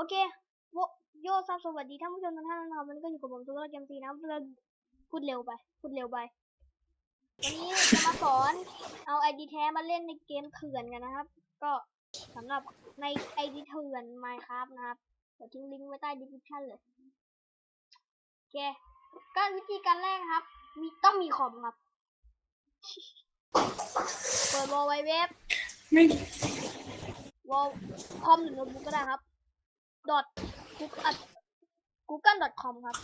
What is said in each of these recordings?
โอเคโวโยซับสวัสดีท่านผู้ชมทุกท่านนะครับวันนี้ก็อยู่กับผมตัวเกมซีนะเราพูดเร็วไป พูดเร็วไป วันนี้จะมาสอนเอาไอดีแท้มาเล่นในเกมเถื่อนกันนะครับ ก็สำหรับในไอดีเถื่อน Minecraft นะครับเดี๋ยวทิ้งลิงก์ไว้ใต้ดีสคริปชันเลยโอเคก็วิธีการแรกนะครับ มีต้องมีคอมครับ เปิดวอลไวเว็บไม่วอลคอมหรือโน้ตบุ๊กก็ได้ครับ dot google com ครับ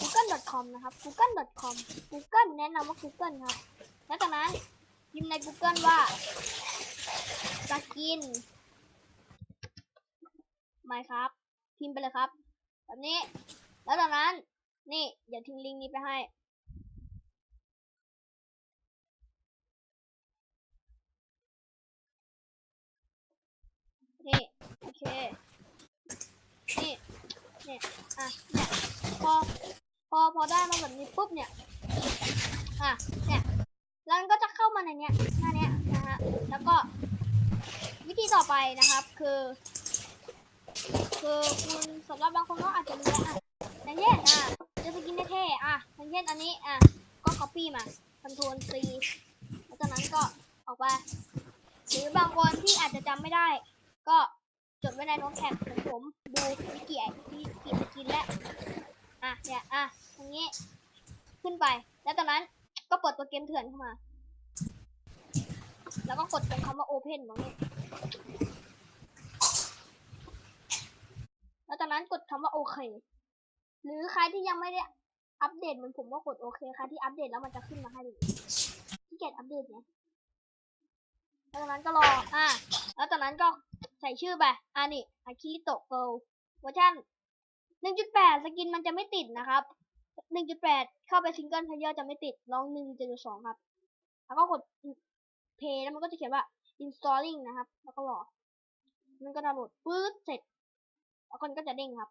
google com นะครับ google com google แนะนำว่า google ครับ แล้วจากนั้นพิมพ์ใน google ว่าสกินไม่ครับ พิมพ์ไปเลยครับ แบบนี้ แล้วจากนั้น นี่ เดี๋ยวทิ้งลิงก์นี้ไปให้ นี่ โอเค นี่ เนี่ย อะเนี่ยพอพอพอได้มาแบบนี้ปุ๊บเนี่ยอะเนี่ยแล้วมันก็จะเข้ามาในเนี้ยหน้าเนี้ยนะฮะแล้วก็วิธีต่อไปนะครับ คือ คือคุณสำหรับบางคนก็อาจจะรู้ว่าอะอย่างเช่นอะจะสกินเท่ๆอะอย่างเช่นอันนี้อะก็ copy มา Ctrl C แล้วจากนั้นก็ออกไปหรือบางคนที่อาจจะจำไม่ได้ ก็ จดไว้ในโน้ตแท็บของผมดูวิกิไอวิกิสกินและอะเนี่ยอะอย่างนี้ ขึ้นไป แล้วจากนั้นก็เปิดตัวเกมเถื่อนเข้ามา แล้วก็กดตรงคำว่า Open ตรงนี้แล้วจากนั้นกดคำว่าโอเค หรือใครที่ยังไม่ได้อัปเดตเหมือนผมก็กดโอเคใครที่อัปเดตแล้วมันจะขึ้นมาให้ดูที่เกียจอัปเดตเนี่ย จากนั้นก็รอ อะแล้วจากนั้นก็ใส่ชื่อไปอ่านี่อาคิโตะเกิลเวอร์ชัน1.8 สกินมันจะไม่ติดนะครับ 1.8 เข้าไปซิงเกิลเพลเยอร์จะไม่ติด ลอง 1.2 ครับ แล้วก็กด play แล้วมันก็จะเขียนว่า installing นะครับ แล้วก็รอ มันก็ดาวน์โหลดปื๊ดเสร็จ แล้วคนก็จะเด้งครับ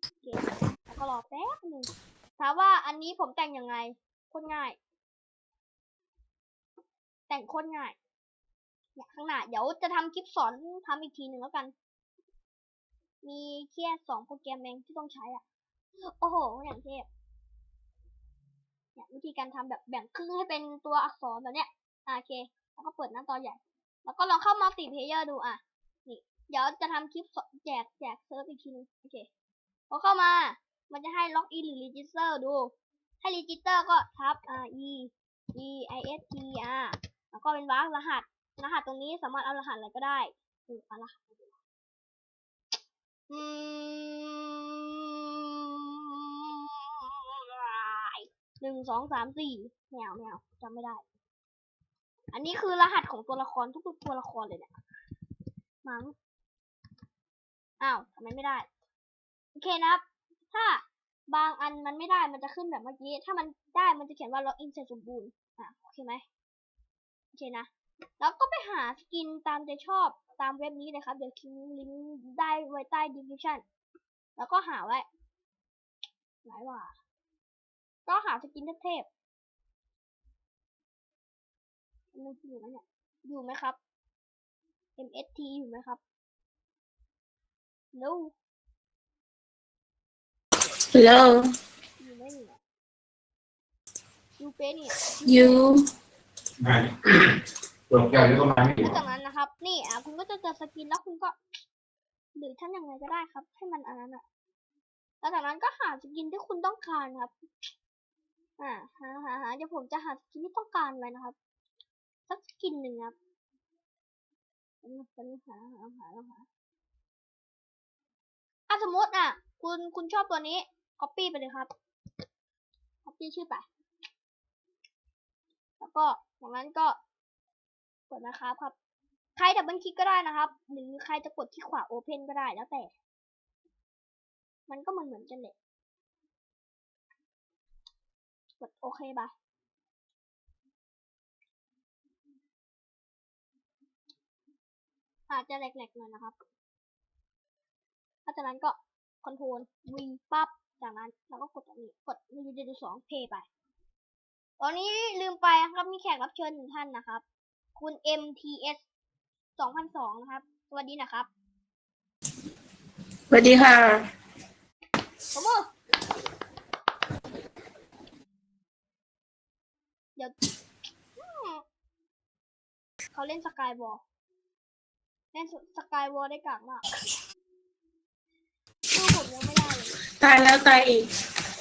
โอเคแล้วก็รอแป๊บหนึ่งถามว่าอันนี้ผมแต่งยังไงโคตรง่าย แต่งโคตรง่ายเนี่ยข้างหน้าเดี๋ยวจะทำคลิปสอนทำอีกทีหนึ่งแล้วกัน มีแค่สองโปรแกรมเองที่ต้องใช้อะ โอ้โห อย่างเทพเนี่ยวิธีการทำแบบแบ่งครึ่งให้เป็นตัวอักษรแบบเนี้ยโอเค แล้วก็เปิดหน้าจอใหญ่ แล้วก็ลองเข้ามัลติเพเยอร์ดูอะ นี่ เดี๋ยวจะทำคลิปแจกแจกเซิร์ฟอีกทีนึงโอเค พอเข้ามา มันจะให้ล็อกอินหรือรีจิสเตอร์ดู ให้รีจิสเตอร์ก็ทับ R E E I S T R แล้วก็เป็นวาร์กรหัส รหัสตรงนี้สามารถเอารหัสอะไรก็ได้เออเอารหัสอืมหนึ่งสองสามสี่แมวแมวจำไม่ได้ อันนี้คือรหัสของตัวละครทุกตัวละครเลยเนี่ยมั้งอ้าวทำไมไม่ได้ โอเคนะครับ ถ้าบางอันมันไม่ได้มันจะขึ้นแบบเมื่อกี้ ถ้ามันได้มันจะเขียนว่า login เสร็จสมบูรณ์อะโอเคไหม อเคนะ แล้วก็ไปหาสกินตามใจชอบตามเว็บนี้เลยครับ เดี๋ยวทิ้งลิงก์ได้ไว้ใต้ description แล้วก็หาไว้ไหนว่า ก็หาสกินเทพๆมันอยู่ไหมเนี่ย อยู่ไหมครับ MST อยู่ไหมครับ no ฮัลโหลอยู่ไม่เนี่ยอยู่เป็นเนี่ยยู ไม่เปิดแก้วที่ต้นไม้ไม่หดีลังจากนั้นนะครับ นี่อะคุณก็จะเจอสกินแล้วคุณก็ หรือท่านยังไงก็ได้ครับ ให้มันอันนั้นอะแล้วจากนั้นก็หาสกินที่คุณต้องการครับ อ่าหาหาหาเดี๋ยวผมจะหาสกินที่ต้องการไว้นะครับสักสกินหนึ่งครับนเป็นหาหาหาหาอะสมมติอะ คุณคุณชอบตัวนี้ copy ไปเลยครับ copy ชื่อไป แล้วก็ จากนั้นก็กดนะครับครับ ใครดับเบิลคลิกก็ได้นะครับ หรือใครจะกดที่ขวา Open ก็ได้แล้วแต่ มันก็เหมือนเหมือนกันเลยกดโอเคไปอาจจะแหลกๆหน่อยนะครับหลังจากนั้นก็คอนโทรล V ปั๊บจากนั้นเราก็กดตรงนี้กด1 2เพย์ไป ตอนนี้ลืมไปนะครับมีแขกรับเชิญหนึ่งท่านนะครับ คุณ MTS สองพันสองนะครับ สวัสดีนะครับ สวัสดีค่ะขมือเดี๋ยวอืมเขาเล่นสกายวอลเล่นสกายวอลได้กากมากสู้ผมยังไม่ได้เลย ตายแล้วตายอีก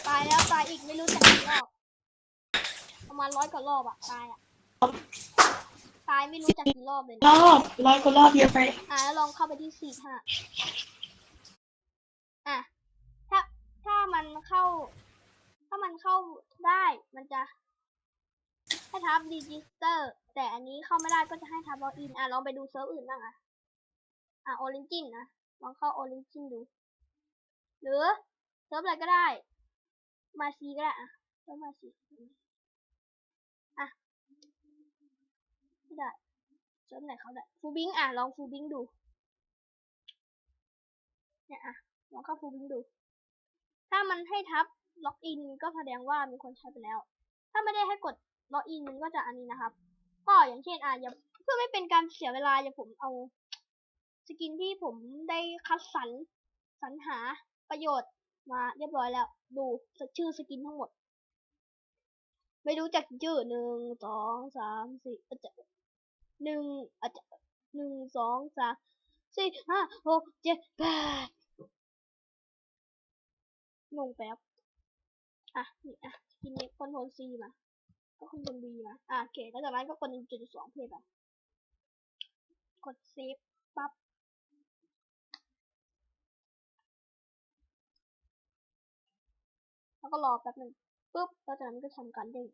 ตายแล้วตายอีกไม่รู้จะกี่รอบประ มาณร้อยกว่ารอบอะตายอะตายไม่รู้จะกี่รอบเลยรนะอบร้อยกว่ารอบเยอะไป อะแล้วลองเข้าไปที่สี่ห้าอะถ้าถ้ามันเข้า ถ้ามันเข้าได้มันจะ ให้ทับรีจิสเตอร์ แต่อันนี้เข้าไม่ได้ก็จะให้ทับล็อกอินอะลองไปดูเซิร์ฟอื่นบ้างอะอะโอริจินนะลองเข้าโอริจินดู หรือเซิร์ฟอะไรก็ได้ มาซีก็ได้อะเซิร์ฟมาซีอะ ได้เซิร์ฟไหนเขาได้ฟูบิงอะลองฟูบิงดูเนี่ยอะลองเข้าฟูบิงดู ถ้ามันให้ทับล็อกอินก็แสดงว่ามีคนใช้ไปแล้ว ถ้าไม่ได้ให้กดล็อกอินมันก็จะอันนี้นะครับ ก็อย่างเช่นอะอย่าเพื่อไม่เป็นการเสียเวลาอย่าผมเอาสกินที่ผมได้คัดสรรสรรหาประโยชน์มาเรียบร้อยแล้ว ดูชื่อสกินทั้งหมด ไม่รู้จักชื่อหนึ่งสองสามสี่อาจจะ หนึ่งอาจจะหนึ่งสองสามสี่ห้าหกเจ็ดแปดงงแป๊บ อะ นี่อะกินนี้คอนโทรลซีมา ก็คอนโทรลบีมาอะโอเค แล้วจากนั้นก็กดหนึ่งจุดสองเพจไปกดเซฟปั๊บแล้วก็รอแป๊บหนึ่งปุ๊บแล้วจากนั้นก็ทำการเด้ง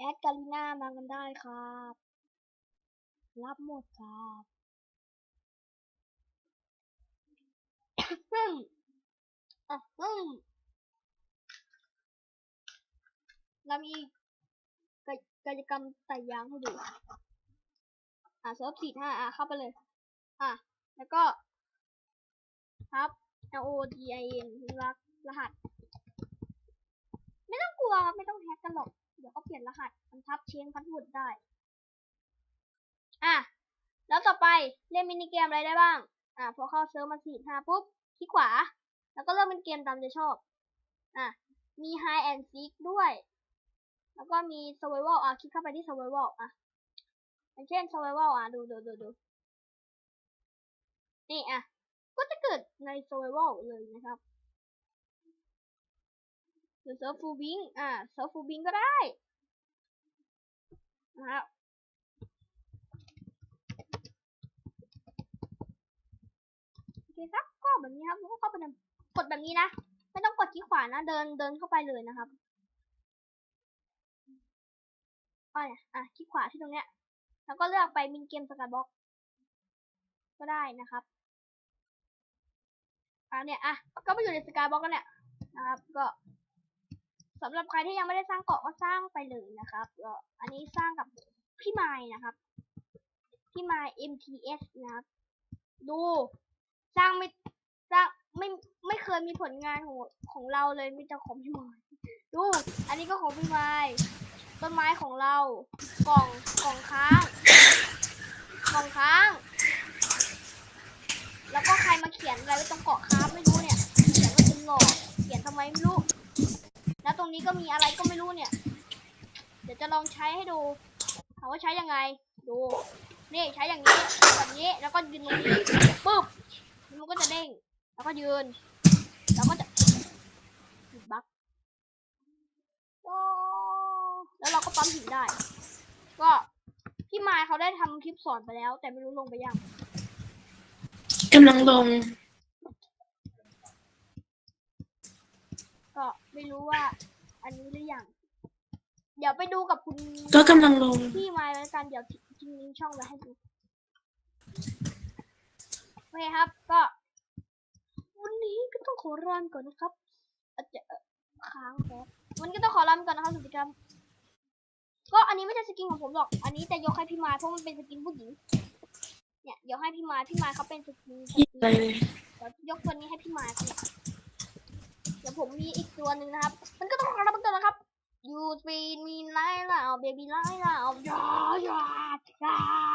แอดกาลิน่ามากันได้ครับ รับหมดครับฮึ่มอะฮึ่มแล้วมีกิจกรรมไต่ยางให้ดูอะเซิร์ฟสี่ห้าอะเข้าไปเลย อะ แล้วก็ครับ L O D I N รักรหัส ไม่ต้องกลัวไม่ต้องแฮกกันหรอก เดี๋ยวก็เปลี่ยนรหัสมันทับเชนพัดวุดได้ อะ แล้วต่อไปเล่นมินิเกมอะไรได้บ้าง อะพอเข้าเซิร์ฟมาสี่ห้าปุ๊บคลิกขวา แล้วก็เริ่มเป็นเกมตามใจชอบ อะ มี Hide and Seek ด้วย แล้วก็มี Survival อะ คลิกเข้าไปที่ Survival อะอย่างเช่น Survival อะ ดูดูดูดูนี่อะ ก็จะเกิดใน survival เลยนะครับ รือเซิร์ฟฟูบิงอ่าเซิร์ฟฟูบิงก็ได้นะครับโอเคครับก็แบบนี้ครับก็เข้าไปกดแบบนี้นะ ไม่ต้องกดที่ขวานะ เดินเดินเข้าไปเลยนะครับอะเนี่ยอะคลิกขวาที่ตรงเนี้ย แล้วก็เลือกไปมินเกมสกายบ็อกก็ได้นะครับอะเนี่ยอะก็ไปอยู่ในสกายบ็อกกันเนี่ยนะครับ ก็ สำหรับใครที่ยังไม่ได้สร้างเกาะก็สร้างไปเลยนะครับก็อันนี้สร้างกับพี่ไม้นะครับ พี่ไม้ MTS นะครับ ดูสร้างไม่สร้างไม่ไม่เคยมีผลงานของของเราเลยมีแต่ของพี่ไม้ดูอันนี้ก็ของพี่ไม้ต้นไม้ของเรากล่องกล่องค้าง รงนี้ก็มีอะไรก็ไม่รู้เนี่ย เดี๋ยวจะลองใช้ให้ดูถามว่าใช้ยังไง ดู นี่ใช้อย่างนี้แบบนี้ แล้วก็ยืนตรงนี้ปึ๊บแล้วมันก็จะเด้ง แล้วก็ยืน แล้วก็จะหยุดบักโอ้แล้วเราก็ปั๊มหินได้ ก็พี่มายเขาได้ทำคลิปสอนไปแล้ว แต่ไม่รู้ลงไปยังกำลังลง ก็ไม่รู้ว่า อันนี้หรือยัง เดี๋ยวไปดูกับคุณก็กำลังลง พี่มาแล้วกัน เดี๋ยวทิ้งลิงก์ช่องไว้ให้ดูโอเคครับ ก็ วันนี้ก็ต้องขอลาไปก่อนนะครับอาจจะเอ่อค้างแป๊บวันนี้ก็ต้องขอลาไปก่อนนะครับสวัสดีครับ ก็อันนี้ไม่ใช่สกินของผมหรอก อันนี้จะยกให้พี่มาเพราะมันเป็นสกินผู้หญิง เนี่ยยกให้พี่มาพี่มาเขาเป็นสกินสกินอะไรเลย เดี๋ยวยกตัวนี้ให้พี่มาครับเนี่ยเดี๋ยวผมมีอีกตัวหนึ่งนะครับ มันก็ต้องกระตุ้นนะครับ you treat me like love baby like love yeah yeah yeah